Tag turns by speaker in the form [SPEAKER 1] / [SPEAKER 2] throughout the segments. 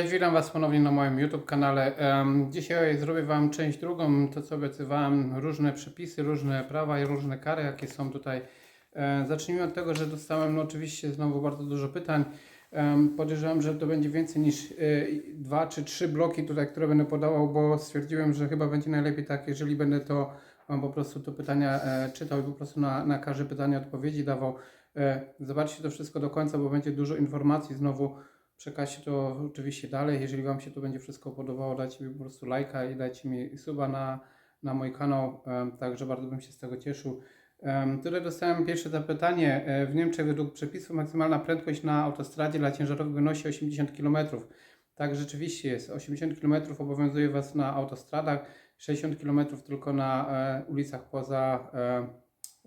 [SPEAKER 1] Cześć, witam Was ponownie na moim YouTube kanale. Dzisiaj zrobię Wam część drugą, to co obiecywałem, różne przepisy, różne prawa i różne kary, jakie są tutaj. E, Zacznijmy od tego, że dostałem no, oczywiście znowu bardzo dużo pytań. Podejrzewam, że to będzie więcej niż e, dwa czy trzy bloki tutaj, które będę podawał, bo stwierdziłem, że chyba będzie najlepiej tak, jeżeli będę to Wam po prostu to pytania e, czytał i po prostu na, na każde pytanie odpowiedzi dawał. E, Zobaczcie to wszystko do końca, bo będzie dużo informacji znowu. Przekażcie to oczywiście dalej. Jeżeli Wam się to będzie wszystko podobało, dajcie mi po prostu lajka i dajcie mi suba na, na mój kanał. Także bardzo bym się z tego cieszył. Tutaj dostałem pierwsze zapytanie. E, W Niemczech według przepisów maksymalna prędkość na autostradzie dla ciężarówek wynosi 80 km. Tak rzeczywiście jest. 80 km obowiązuje Was na autostradach, 60 km tylko na e, ulicach poza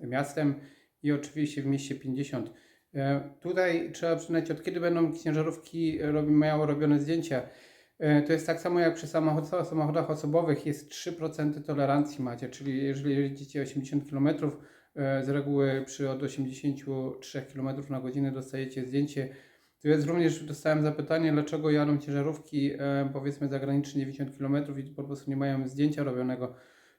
[SPEAKER 1] e, miastem i oczywiście w mieście 50. E, Tutaj trzeba przyznać, od kiedy będą ciężarówki robi, miały robione zdjęcia. E, To jest tak samo jak przy samochod, samochodach osobowych, jest 3% tolerancji macie, czyli jeżeli jeździcie 80 km, e, z reguły przy od 83 km na godzinę dostajecie zdjęcie. Tu jest również, dostałem zapytanie, dlaczego jadą ciężarówki e, powiedzmy zagraniczne 90 km i po prostu nie mają zdjęcia robionego.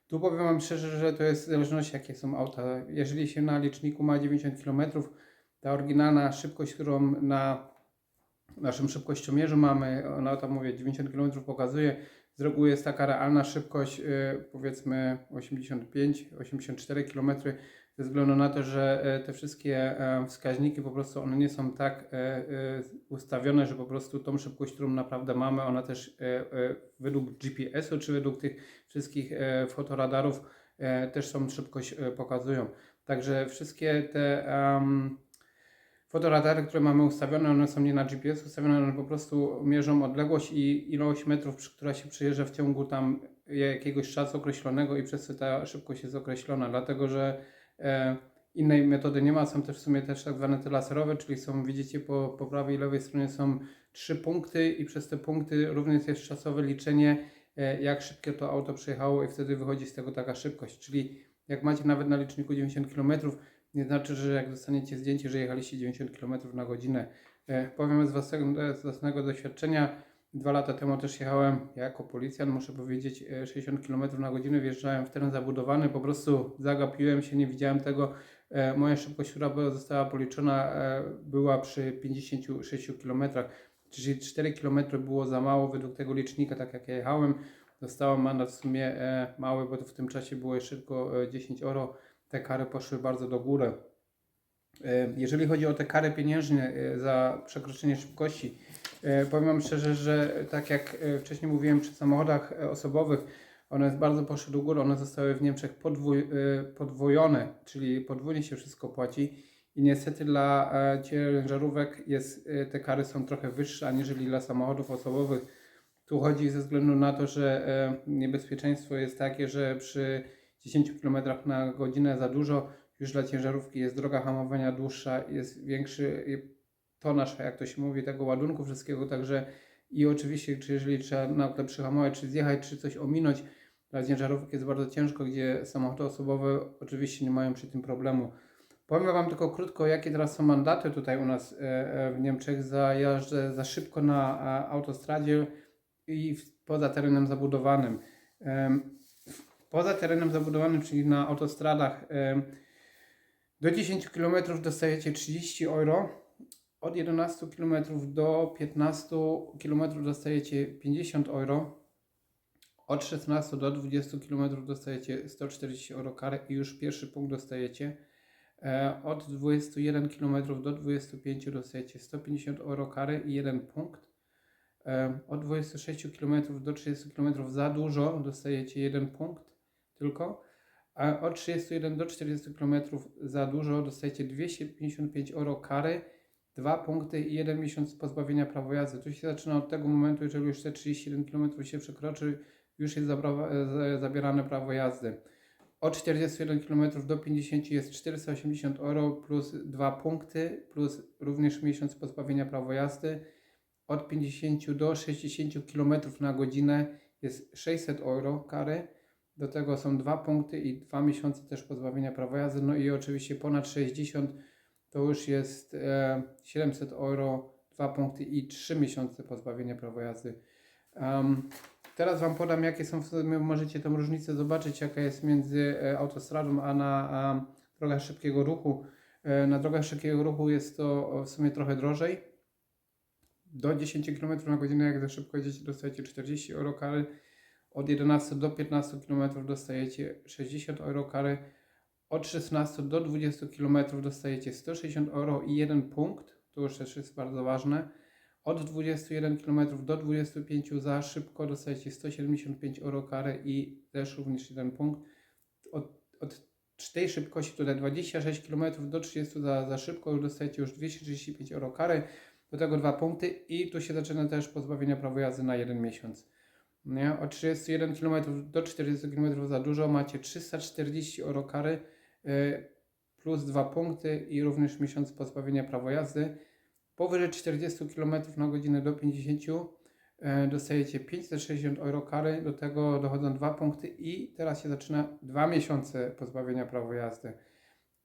[SPEAKER 1] Tu powiem Wam szczerze, że to jest w zależności jakie są auta. Jeżeli się na liczniku ma 90 km, ta oryginalna szybkość, którą na naszym szybkościomierzu mamy, ona tam mówię 90 km pokazuje, z reguły jest taka realna szybkość y, powiedzmy 85-84 km ze względu na to, że e, te wszystkie e, wskaźniki po prostu one nie są tak e, e, ustawione, że po prostu tą szybkość, którą naprawdę mamy, ona też według GPS-u czy według tych wszystkich fotoradarów też tą szybkość pokazują. Także wszystkie te fotoradary, które mamy ustawione, one są nie na GPS ustawione, one po prostu mierzą odległość i ilość metrów, która się przejeżdża w ciągu tam jakiegoś czasu określonego i przez to ta szybkość jest określona, dlatego że e, innej metody nie ma, są też w sumie też tak zwane te laserowe, czyli są, widzicie po, po prawej i lewej stronie są trzy punkty i przez te punkty również jest czasowe liczenie, e, jak szybkie to auto przejechało i wtedy wychodzi z tego taka szybkość, czyli jak macie nawet na liczniku 90 km, nie znaczy, że jak dostaniecie zdjęcie, że jechaliście 90 km na godzinę. E, powiem z własnego, z własnego doświadczenia, dwa lata temu też jechałem jako policjant, muszę powiedzieć, e, 60 km na godzinę, wjeżdżałem w teren zabudowany, po prostu zagapiłem się, nie widziałem tego. E, moja szybkość, która została policzona, e, była przy 56 km, czyli 4 km było za mało według tego licznika, tak jak ja jechałem. Dostałem mandat w sumie e, mały, bo to w tym czasie było jeszcze tylko e, 10 euro te kary poszły bardzo do góry. E, Jeżeli chodzi o te kary pieniężne e, za przekroczenie szybkości, e, powiem Wam szczerze, że tak jak wcześniej mówiłem przy samochodach osobowych, one bardzo poszły do góry, one zostały w Niemczech podwój, podwojone, czyli podwójnie się wszystko płaci i niestety dla ciężarówek jest, te kary są trochę wyższe aniżeli dla samochodów osobowych. Tu chodzi ze względu na to, że niebezpieczeństwo jest takie, że przy 10 km na godzinę za dużo, już dla ciężarówki jest droga hamowania dłuższa, jest większy tonaż, jak to się mówi, tego ładunku wszystkiego, także i oczywiście, czy jeżeli trzeba nagle przyhamować, czy zjechać, czy coś ominąć, dla ciężarówek jest bardzo ciężko, gdzie samochody osobowe oczywiście nie mają przy tym problemu. Powiem Wam tylko krótko, jakie teraz są mandaty tutaj u nas e, e, w Niemczech za jazdę za szybko na e, autostradzie i poza terenem zabudowanym. Poza terenem zabudowanym, czyli na autostradach, do 10 km dostajecie 30 euro, od 11 km do 15 km dostajecie 50 euro, od 16 do 20 km dostajecie 140 euro kary i już pierwszy punkt dostajecie. E, Od 21 km do 25 dostajecie 150 euro kary i jeden punkt. E, Od 26 km do 30 km za dużo dostajecie jeden punkt tylko. A od 31 do 40 km za dużo dostajecie 255 euro kary, dwa punkty i jeden miesiąc pozbawienia prawa jazdy. Tu się zaczyna od tego momentu, jeżeli już te 31 km się przekroczy, już jest zabierane prawo jazdy. Od 41 km do 50 jest 480 euro plus 2 punkty, plus również miesiąc pozbawienia prawa jazdy. Od 50 do 60 km na godzinę jest 600 euro kary. Do tego są dwa punkty i dwa miesiące też pozbawienia prawa jazdy. No i oczywiście ponad 60 to już jest e, 700 euro 2 punkty i 3 miesiące pozbawienia prawa jazdy. Em, teraz Wam podam, jakie są, możecie tą różnicę zobaczyć, jaka jest między e, autostradą a na a, drogach szybkiego ruchu. E, na drogach szybkiego ruchu jest to w sumie trochę drożej. Do 10 km na godzinę, jak za szybko jedziecie, dostajecie 40 euro kary. Od 11 do 15 km dostajecie 60 euro kary. Od 16 do 20 km dostajecie 160 euro i 1 punkt. To już też jest bardzo ważne. Od 21 km do 25 za szybko dostajecie 175 euro kary i też również 1 punkt. Od, od tej szybkości tutaj 26 km do 30 za, za szybko dostajecie już 235 euro kary. Do tego dwa punkty i tu się zaczyna też pozbawienia prawa jazdy na jeden miesiąc. Nie? Od 31 km do 40 km za dużo macie 340 euro kary y, plus dwa punkty i również miesiąc pozbawienia prawa jazdy. Powyżej 40 km na godzinę do 50 e, dostajecie 560 euro kary, do tego dochodzą dwa punkty i teraz się zaczyna dwa miesiące pozbawienia prawa jazdy.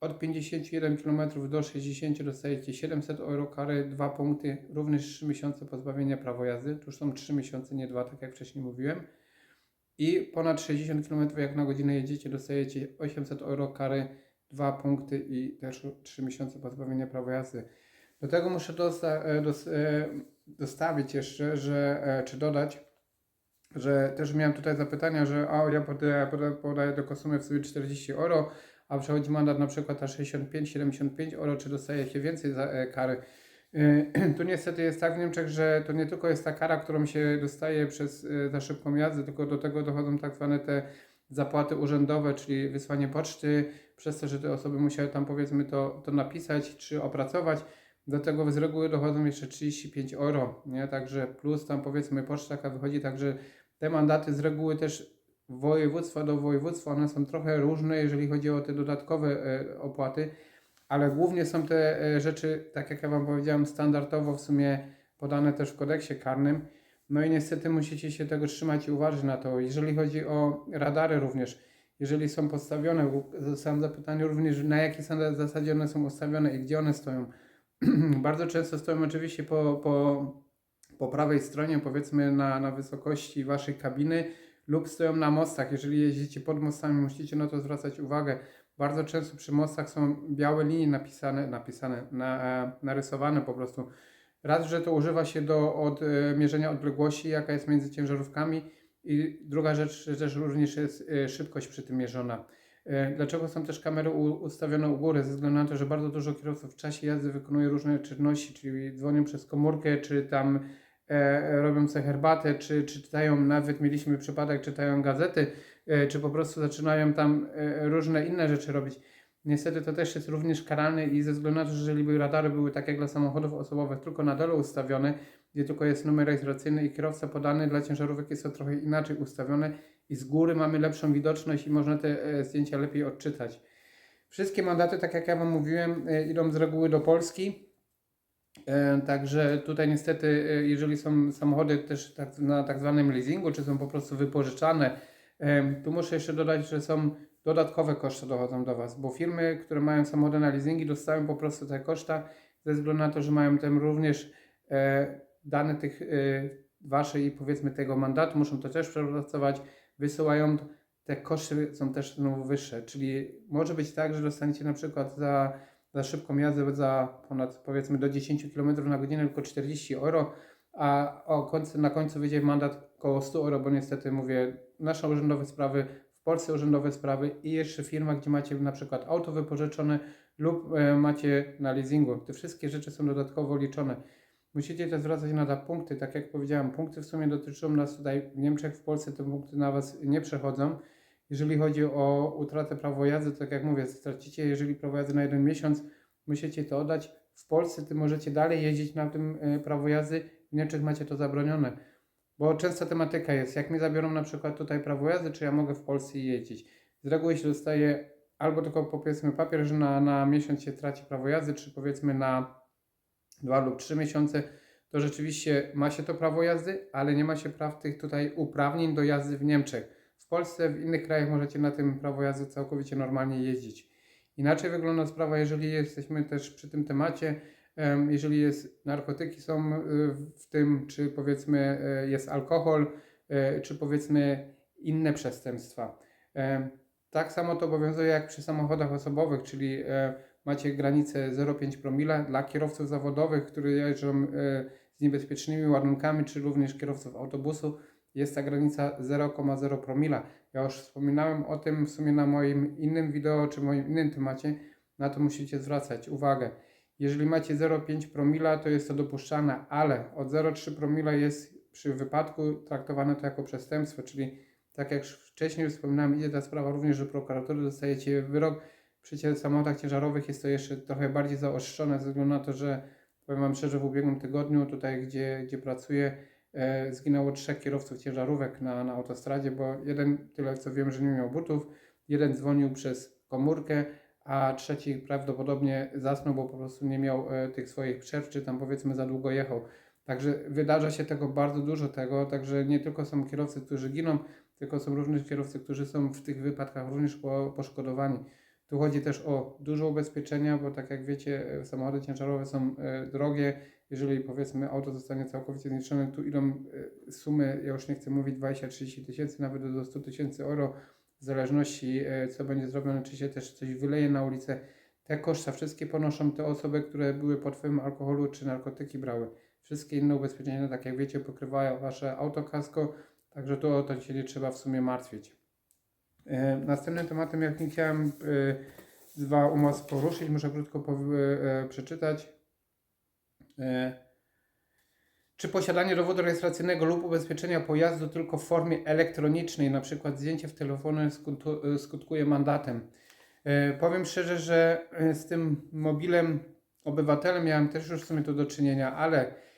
[SPEAKER 1] Od 51 km do 60 dostajecie 700 euro kary, dwa punkty, również 3 miesiące pozbawienia prawa jazdy. Tu są 3 miesiące, nie dwa, tak jak wcześniej mówiłem. I ponad 60 km jak na godzinę jedziecie, dostajecie 800 euro kary, dwa punkty i też 3 miesiące pozbawienia prawa jazdy. Do tego muszę dosta- e, dos- e, dostawić jeszcze, że, e, czy dodać, że też miałem tutaj zapytania, że a, ja podaję, podaję, podaję do konsumy w sobie 40 euro, a przechodzi mandat na przykład na 65-75 euro, czy dostaje się więcej za, e, kary. E, Tu niestety jest tak w Niemczech, że to nie tylko jest ta kara, którą się dostaje przez e, za szybką jazdę, tylko do tego dochodzą tak zwane te zapłaty urzędowe, czyli wysłanie poczty, przez to, że te osoby musiały tam powiedzmy to, to napisać czy opracować. Do tego z reguły dochodzą jeszcze 35 euro, nie? Także plus tam powiedzmy poczta jaka wychodzi, także te mandaty z reguły też województwa do województwa, one są trochę różne, jeżeli chodzi o te dodatkowe e, opłaty, ale głównie są te e, rzeczy, tak jak ja Wam powiedziałem, standardowo w sumie podane też w kodeksie karnym. No i niestety musicie się tego trzymać i uważać na to. Jeżeli chodzi o radary również, jeżeli są postawione, zostałem zapytany również na jakiej zasadzie one są ustawione i gdzie one stoją. Bardzo często stoją oczywiście po, po, po prawej stronie, powiedzmy na, na wysokości Waszej kabiny lub stoją na mostach. Jeżeli jeździcie pod mostami, musicie na to zwracać uwagę. Bardzo często przy mostach są białe linie napisane, napisane na, narysowane po prostu. Raz, że to używa się do od, e, mierzenia odległości, jaka jest między ciężarówkami i druga rzecz, że też również jest e, szybkość przy tym mierzona. E, Dlaczego są też kamery ustawione u góry? Ze względu na to, że bardzo dużo kierowców w czasie jazdy wykonuje różne czynności, czyli dzwonią przez komórkę, czy tam robią sobie herbatę, czy, czy czytają, nawet mieliśmy przypadek, czytają gazety, e, czy po prostu zaczynają tam e, różne inne rzeczy robić. Niestety to też jest również karalne i ze względu na to, że jeżeli radary były tak jak dla samochodów osobowych, tylko na dole ustawione, gdzie tylko jest numer rejestracyjny i kierowca podany, dla ciężarówek jest to trochę inaczej ustawione i z góry mamy lepszą widoczność i można te e, zdjęcia lepiej odczytać. Wszystkie mandaty, tak jak ja Wam mówiłem, e, idą z reguły do Polski. E, Także tutaj niestety, e, jeżeli są samochody też tak, na tak zwanym leasingu, czy są po prostu wypożyczane, e, tu muszę jeszcze dodać, że są dodatkowe koszty dochodzą do Was, bo firmy, które mają samochody na leasingi, dostają po prostu te koszta ze względu na to, że mają tam również dane tych Waszej i powiedzmy tego mandatu, muszą to też przepracować, wysyłają, te koszty są też znowu wyższe, czyli może być tak, że dostaniecie na przykład za, za szybką jazdę za ponad powiedzmy do 10 km na godzinę tylko 40 euro, a końcu, na końcu wyjdzie mandat około 100 euro, bo niestety mówię, nasze urzędowe sprawy, w Polsce urzędowe sprawy i jeszcze firma, gdzie macie na przykład auto wypożyczone lub e, macie na leasingu. Te wszystkie rzeczy są dodatkowo liczone. Musicie też zwracać na te punkty, tak jak powiedziałem, punkty w sumie dotyczą nas tutaj w Niemczech, w Polsce te punkty na Was nie przechodzą. Jeżeli chodzi o utratę prawa jazdy, to tak jak mówię, stracicie, jeżeli prawo jazdy na jeden miesiąc, musicie to oddać. W Polsce ty możecie dalej jeździć na tym e, prawo jazdy, w Niemczech macie to zabronione. Bo częsta tematyka jest, jak mi zabiorą na przykład tutaj prawo jazdy, czy ja mogę w Polsce jeździć. Z reguły się dostaje albo tylko powiedzmy papier, że na, na miesiąc się traci prawo jazdy, czy powiedzmy na dwa lub trzy miesiące, to rzeczywiście ma się to prawo jazdy, ale nie ma się praw tych tutaj uprawnień do jazdy w Niemczech. Polsce, w innych krajach możecie na tym prawo jazdy całkowicie normalnie jeździć. Inaczej wygląda sprawa, jeżeli jesteśmy też przy tym temacie, em, jeżeli jest narkotyki są y, w tym, czy powiedzmy y, jest alkohol, y, czy powiedzmy inne przestępstwa. Tak samo to obowiązuje jak przy samochodach osobowych, czyli e, macie granicę 0,5 promila dla kierowców zawodowych, którzy jeżdżą e, z niebezpiecznymi ładunkami, czy również kierowców autobusu. Jest ta granica 0,0 promila. Ja już wspominałem o tym w sumie na moim innym wideo, czy moim innym temacie. Na to musicie zwracać uwagę. Jeżeli macie 0,5 promila, to jest to dopuszczalne, ale od 0,3 promila jest przy wypadku traktowane to jako przestępstwo, czyli tak jak wcześniej wspominałem, idzie ta sprawa również do prokuratury, dostajecie wyrok. Przy samochodach ciężarowych jest to jeszcze trochę bardziej zaostrzone, ze względu na to, że powiem Wam szczerze, w ubiegłym tygodniu tutaj, gdzie, gdzie pracuję, zginęło trzech kierowców ciężarówek na, na autostradzie, bo jeden, tyle co wiem, że nie miał butów, jeden dzwonił przez komórkę, a trzeci prawdopodobnie zasnął, bo po prostu nie miał e, tych swoich przerw, czy tam powiedzmy za długo jechał. Także wydarza się tego bardzo dużo tego, także nie tylko są kierowcy, którzy giną, tylko są również kierowcy, którzy są w tych wypadkach również po, poszkodowani. Tu chodzi też o duże ubezpieczenia, bo tak jak wiecie, e, samochody ciężarowe są e, drogie. Jeżeli powiedzmy auto zostanie całkowicie zniszczone, tu idą e, sumy, ja już nie chcę mówić 20-30 tysięcy, nawet do 100 tysięcy euro, w zależności e, co będzie zrobione, czy się też coś wyleje na ulicę. Te koszta wszystkie ponoszą te osoby, które były pod wpływem alkoholu czy narkotyki brały. Wszystkie inne ubezpieczenia, tak jak wiecie, pokrywają wasze autokasko, Także tu o to się nie trzeba w sumie martwić. E, następnym tematem, jaki chciałem dwa umowy poruszyć, muszę krótko przeczytać. E, czy posiadanie dowodu rejestracyjnego lub ubezpieczenia pojazdu tylko w formie elektronicznej, np. zdjęcie w telefonie e, skutkuje mandatem? E, powiem szczerze, że z tym mobilem obywatelem miałem też już w sumie to do czynienia, ale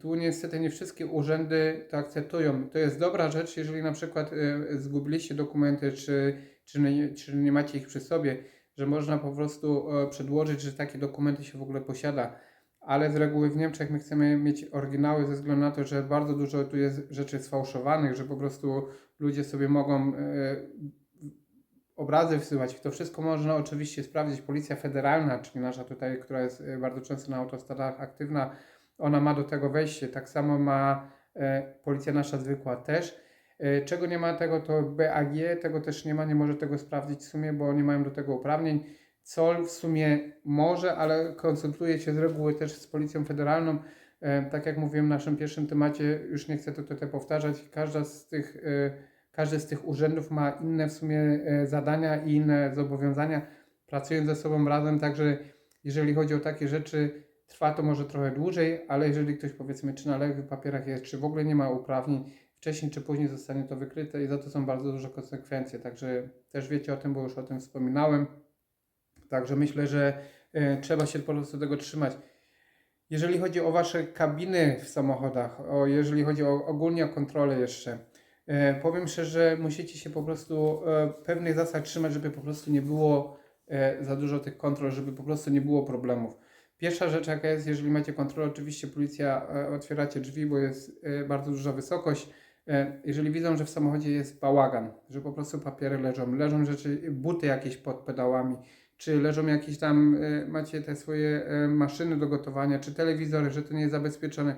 [SPEAKER 1] Tu niestety nie wszystkie urzędy to akceptują. To jest dobra rzecz, jeżeli na przykład zgubiliście dokumenty, czy, czy, nie, czy nie macie ich przy sobie, że można po prostu przedłożyć, że takie dokumenty się w ogóle posiada. Ale z reguły w Niemczech my chcemy mieć oryginały ze względu na to, że bardzo dużo tu jest rzeczy sfałszowanych, że po prostu ludzie sobie mogą e, obrazy wsyłać. To wszystko można oczywiście sprawdzić. Policja Federalna, czyli nasza tutaj, która jest e, bardzo często na autostradach aktywna, ona ma do tego wejście. Tak samo ma e, policja nasza zwykła też. Czego nie ma tego, to BAG, tego też nie ma, nie może tego sprawdzić w sumie, bo nie mają do tego uprawnień. COL w sumie może, ale konsultuje się z reguły też z Policją Federalną. E, tak jak mówiłem w naszym pierwszym temacie, już nie chcę to tutaj powtarzać, każda z tych, e, każdy z tych urzędów ma inne w sumie e, zadania i inne zobowiązania, pracują ze sobą razem, także jeżeli chodzi o takie rzeczy, Trwa to może trochę dłużej, ale jeżeli ktoś powiedzmy, czy na lewych papierach jest, czy w ogóle nie ma uprawnień, wcześniej czy później zostanie to wykryte i za to są bardzo duże konsekwencje. Także też wiecie o tym, bo już o tym wspominałem. Także myślę, że e, trzeba się po prostu tego trzymać. Jeżeli chodzi o Wasze kabiny w samochodach, o, jeżeli chodzi o, ogólnie o kontrolę jeszcze, e, powiem szczerze, musicie się po prostu e, pewnych zasad trzymać, żeby po prostu nie było za dużo tych kontrol, żeby po prostu nie było problemów. Pierwsza rzecz jaka jest, jeżeli macie kontrolę, oczywiście policja, otwieracie drzwi, bo jest bardzo duża wysokość. Jeżeli widzą, że w samochodzie jest bałagan, że po prostu papiery leżą, leżą rzeczy, buty jakieś pod pedałami, czy leżą jakieś tam, e, macie te swoje e, maszyny do gotowania, czy telewizory, że to nie jest zabezpieczone.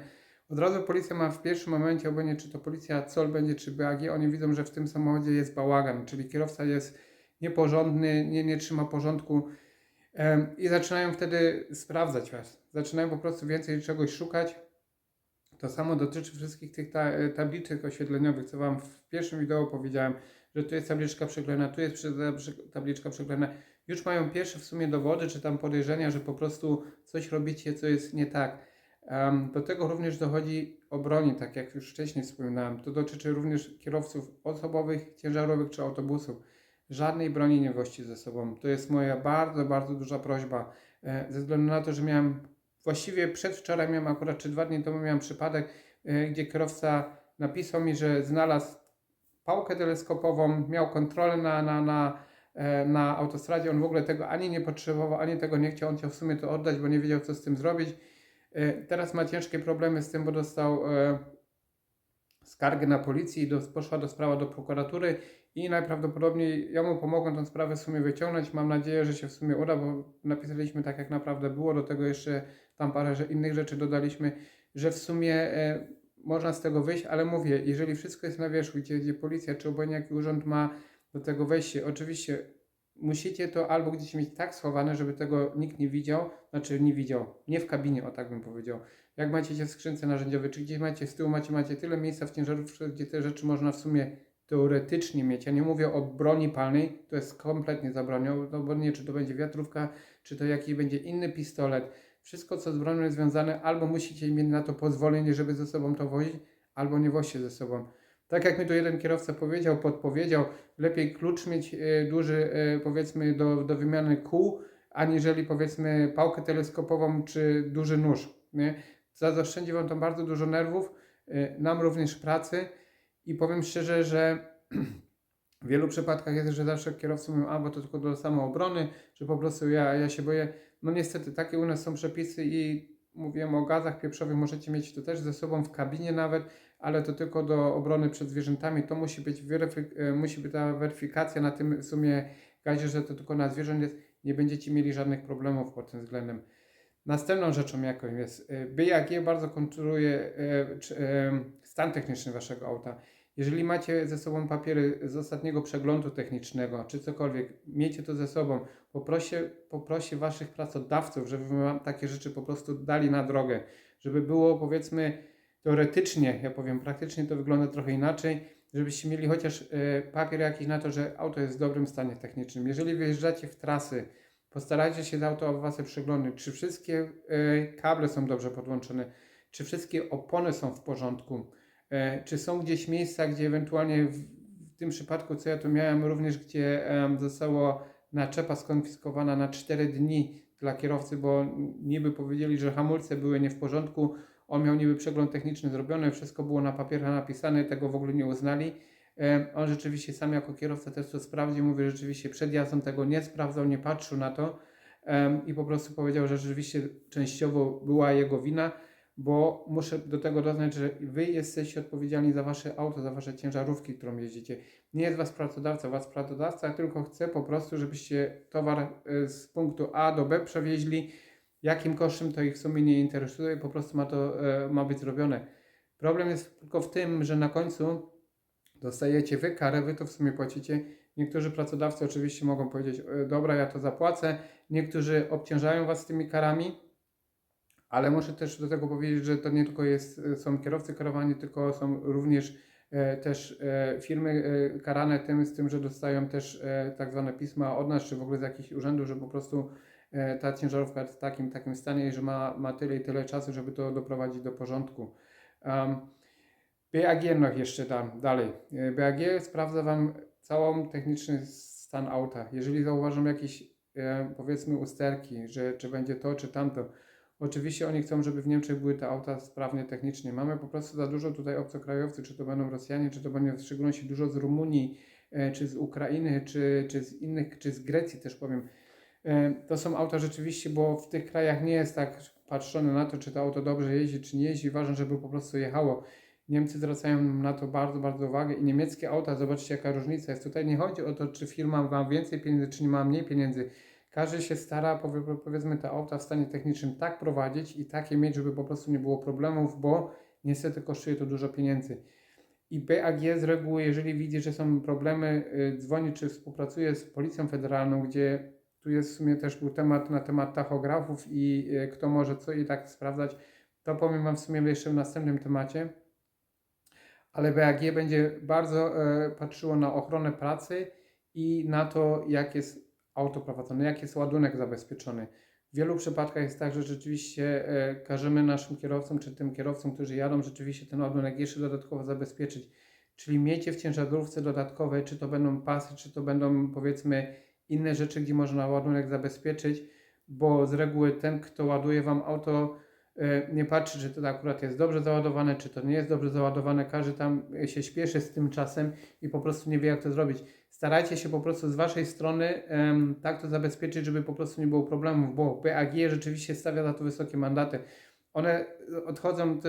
[SPEAKER 1] Od razu policja ma w pierwszym momencie, obojętnie czy to policja COL będzie, czy BAG, oni widzą, że w tym samochodzie jest bałagan, czyli kierowca jest nieporządny, nie, nie trzyma porządku. I zaczynają wtedy sprawdzać Was. Zaczynają po prostu więcej czegoś szukać. To samo dotyczy wszystkich tych ta, e, tabliczek oświetleniowych, co Wam w pierwszym wideo powiedziałem, że tu jest tabliczka przeklejona, tu jest tabliczka przeklejona. Już mają pierwsze w sumie dowody, czy tam podejrzenia, że po prostu coś robicie, co jest nie tak. Em, do tego również dochodzi o tak jak już wcześniej wspominałem. To dotyczy również kierowców osobowych, ciężarowych czy autobusów żadnej broni nie gości ze sobą. To jest moja bardzo, bardzo duża prośba. e, Ze względu na to, że miałem właściwie przedwczoraj miałem akurat, czy dwa dni temu miałem przypadek, e, gdzie kierowca napisał mi, że znalazł pałkę teleskopową, miał kontrolę na, na, na, na autostradzie. On w ogóle tego ani nie potrzebował, ani tego nie chciał. On chciał w sumie to oddać, bo nie wiedział, co z tym zrobić. E, Teraz ma ciężkie problemy z tym, bo dostał e, skargę na policję i do, poszła do sprawa do prokuratury i najprawdopodobniej ja mu pomogłem tę sprawę w sumie wyciągnąć. Mam nadzieję, że się w sumie uda, bo napisaliśmy tak jak naprawdę było, do tego jeszcze tam parę innych rzeczy dodaliśmy, że w sumie e, można z tego wyjść, ale mówię, jeżeli wszystko jest na wierzchu, gdzie, gdzie policja czy obojętnie jaki urząd ma do tego wejście, oczywiście musicie to albo gdzieś mieć tak schowane, żeby tego nikt nie widział, znaczy nie widział, nie w kabinie, o tak bym powiedział. Jak macie w skrzynce narzędziowej, czy gdzieś macie z tyłu, macie, macie tyle miejsca w ciężarówce, gdzie te rzeczy można w sumie teoretycznie mieć. Ja nie mówię o broni palnej, to jest kompletnie zabronione, no bo nie, czy to będzie wiatrówka, czy to jakiś będzie inny pistolet. Wszystko, co z bronią jest związane, albo musicie mieć na to pozwolenie, żeby ze sobą to wozić, albo nie woźcie ze sobą. Tak jak mi tu jeden kierowca powiedział, podpowiedział, lepiej klucz mieć e, duży, e, powiedzmy, do, do wymiany kół, aniżeli powiedzmy pałkę teleskopową czy duży nóż. Nie? Za- Zaoszczędzi Wam to bardzo dużo nerwów, e, nam również pracy i powiem szczerze, że w wielu przypadkach jest, że zawsze kierowcy mówią, a bo to tylko do samoobrony, że po prostu ja, ja się boję. No niestety, takie u nas są przepisy i mówiłem o gazach pieprzowych, możecie mieć to też ze sobą w kabinie nawet, ale to tylko do obrony przed zwierzętami. To musi być, e, musi być ta weryfikacja na tym w sumie gazie, że to tylko na zwierząt jest. Nie będziecie mieli żadnych problemów pod tym względem. Następną rzeczą, jaką jest, e, BAG bardzo kontroluje e, stan techniczny waszego auta. Jeżeli macie ze sobą papiery z ostatniego przeglądu technicznego, czy cokolwiek, miejcie to ze sobą. Poproście, poproście waszych pracodawców, żeby wam takie rzeczy po prostu dali na drogę. Żeby było, powiedzmy, teoretycznie, ja powiem, praktycznie to wygląda trochę inaczej, żebyście mieli chociaż e, papier jakiś na to, że auto jest w dobrym stanie technicznym. Jeżeli wyjeżdżacie w trasy, postarajcie się z auto o wasze przeglądy, czy wszystkie e, kable są dobrze podłączone, czy wszystkie opony są w porządku, czy są gdzieś miejsca, gdzie ewentualnie w, tym przypadku, co ja tu miałem, również gdzie em, zostało naczepa skonfiskowana na 4 dni dla kierowcy, bo niby powiedzieli, że hamulce były nie w porządku, on miał niby przegląd techniczny zrobiony, wszystko było na papierach napisane, tego w ogóle nie uznali. On rzeczywiście sam jako kierowca też to sprawdził, mówi, że rzeczywiście przed jazdą tego nie sprawdzał, nie patrzył na to i po prostu powiedział, że rzeczywiście częściowo była jego wina, bo muszę do tego dodać, że wy jesteście odpowiedzialni za wasze auto, za wasze ciężarówki, którą jeździcie. Nie jest was pracodawca, was pracodawca tylko chce po prostu, żebyście towar e, z punktu A do B przewieźli. Jakim kosztem to ich w sumie nie interesuje, po prostu ma to e, ma być zrobione. Problem jest tylko w tym, że na końcu dostajecie wy karę, wy to w sumie płacicie. Niektórzy pracodawcy oczywiście mogą powiedzieć, e, dobra, ja to zapłacę. Niektórzy obciążają was tymi karami, ale muszę też do tego powiedzieć, że to nie tylko jest, są kierowcy karowani, tylko są również e, też e, firmy e, karane tym, z tym, że dostają też e, tak zwane pisma od nas, czy w ogóle z jakichś urzędów, że po prostu e, ta ciężarówka jest w takim, takim stanie i że ma, ma tyle i tyle czasu, żeby to doprowadzić do porządku. Um, BAG no jeszcze tam dalej. E, BAG sprawdza Wam całą techniczny stan auta. Jeżeli zauważą jakieś e, powiedzmy usterki, że czy będzie to, czy tamto, Oczywiście oni chcą, żeby w Niemczech były te auta sprawnie technicznie. Mamy po prostu za dużo tutaj obcokrajowców, czy to będą Rosjanie, czy to będzie w szczególności dużo z Rumunii, e, czy z Ukrainy, czy, czy z innych, czy z Grecji też powiem. E, To są auta rzeczywiście, bo w tych krajach nie jest tak patrzone na to, czy to auto dobrze jeździ, czy nie jeździ. Ważne, żeby po prostu jechało. Niemcy zwracają na to bardzo, bardzo uwagę i niemieckie auta, zobaczcie jaka różnica jest. Tutaj nie chodzi o to, czy firma ma więcej pieniędzy, czy nie ma mniej pieniędzy. Każdy się stara, powie- powiedzmy, te auta w stanie technicznym tak prowadzić i takie mieć, żeby po prostu nie było problemów, bo niestety kosztuje to dużo pieniędzy. I BAG z reguły, jeżeli widzi, że są problemy, y, dzwoni czy współpracuje z Policją Federalną, gdzie tu jest w sumie też był temat na temat tachografów i y, kto może co i tak sprawdzać. To powiem Wam w sumie jeszcze w następnym temacie. Ale BAG będzie bardzo e, patrzyło na ochronę pracy i na to, jak jest auto prowadzone, jaki jest ładunek zabezpieczony. W wielu przypadkach jest tak, że rzeczywiście e, każemy naszym kierowcom, czy tym kierowcom, którzy jadą, rzeczywiście ten ładunek jeszcze dodatkowo zabezpieczyć. Czyli miejcie w ciężarówce dodatkowe, czy to będą pasy, czy to będą powiedzmy inne rzeczy, gdzie można ładunek zabezpieczyć, bo z reguły ten, kto ładuje Wam auto, nie patrzy, czy to akurat jest dobrze załadowane, czy to nie jest dobrze załadowane. Każdy tam e, się śpieszy z tym czasem i po prostu nie wie, jak to zrobić starajcie się po prostu z Waszej strony em, tak to zabezpieczyć, żeby po prostu nie było problemów, bo BAG rzeczywiście stawia za to wysokie mandaty. One odchodzą,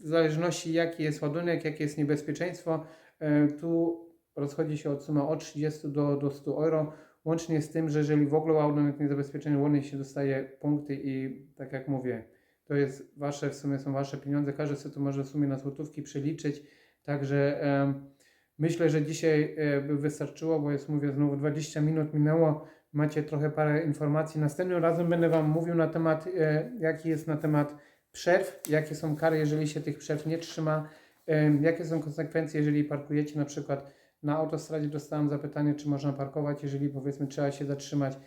[SPEAKER 1] w zależności jaki jest ładunek, jakie jest niebezpieczeństwo. E, tu rozchodzi się od sumy od 30 do, do 100 euro. Łącznie z tym, że jeżeli w ogóle ładunek niezabezpieczony łącznie się dostaje punkty i tak jak mówię, to jest wasze, w sumie są wasze pieniądze, każdy sobie to może w sumie na złotówki przeliczyć, także myślę, że dzisiaj e, by wystarczyło, bo jest mówię znowu 20 minut minęło, macie trochę parę informacji. Następnym razem będę wam mówił na temat, e, jaki jest na temat przerw, jakie są kary, jeżeli się tych przerw nie trzyma, jakie są konsekwencje, jeżeli parkujecie na przykład na autostradzie dostałem zapytanie, czy można parkować, jeżeli powiedzmy trzeba się zatrzymać.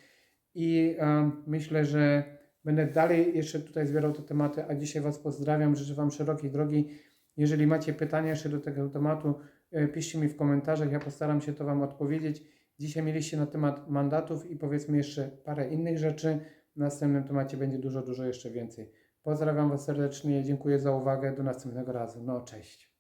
[SPEAKER 1] I myślę, że będę dalej jeszcze tutaj zbierał te tematy, a dzisiaj Was pozdrawiam, życzę Wam szerokiej drogi. Jeżeli macie pytania jeszcze do tego tematu, e, piszcie mi w komentarzach, ja postaram się to Wam odpowiedzieć. Dzisiaj mieliście na temat mandatów i powiedzmy jeszcze parę innych rzeczy. W następnym temacie będzie dużo, dużo jeszcze więcej. Pozdrawiam Was serdecznie, dziękuję za uwagę, do następnego razu. No, cześć.